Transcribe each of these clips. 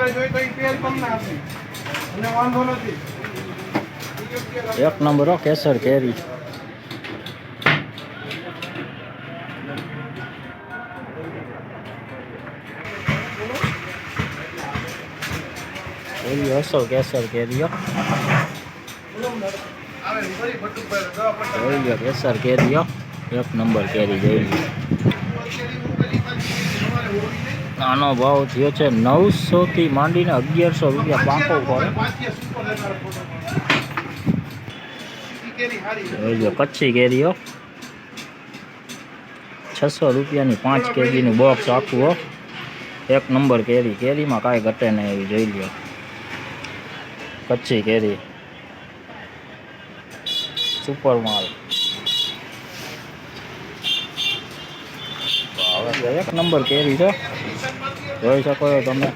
તમારે જોઈ તો ઈ તેલ તમને આપે અને વાંધો નથી એક નંબર હો કેસર કેરી કેરી હસો કેસર કેરી હો આવે ફરી ભટુકભાઈ દવા પટ્ટા જોઈ લો કેસર કેરી હો એક નંબર કેરી જોઈ લો આનો ભાવ થયો છે નવસો થી માંડીને અગિયારસો રૂપિયા પાંખો લો, કચ્છી કેરીઓ. છસો રૂપિયાની પાંચ કેજીનું બોક્સ આખું એક નંબર કેરી. કેરીમાં કાંઈ ઘટે નહીં એવી, જોઈ લ્યો કચ્છી કેરી. સુપર માલ. એક નંબર કેરી છે. જોઈ શકો છો તમે.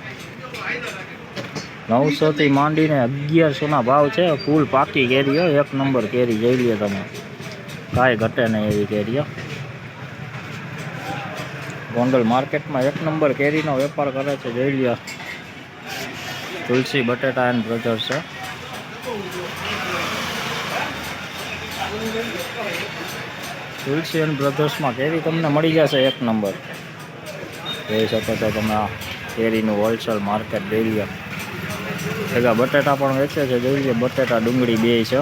નવસોથી માંડીને અગિયારસોના ભાવ છે. ફૂલ પાકી કેરી હોય. એક નંબર કેરી જોઈ લે તમે. કાંઈ ઘટે નહીં એવી કેરી ગોંડલ માર્કેટમાં એક નંબર કેરીનો વેપાર કરે છે. જોઈ લ્યો. તુલસી, બટેટા એન્ડ બ્રધર્સ છે. તુલસી એન્ડ બ્રધર્સમાં કેરી તમને મળી જશે એક નંબર. જોઈ શકો છો તમે આ કેરીનું હોલસેલ માર્કેટ જોઈ લ્યો ભેગા બટેટા પણ વેચે છે, જોઈ લ્યો, બટેટા ડુંગળી બે છે.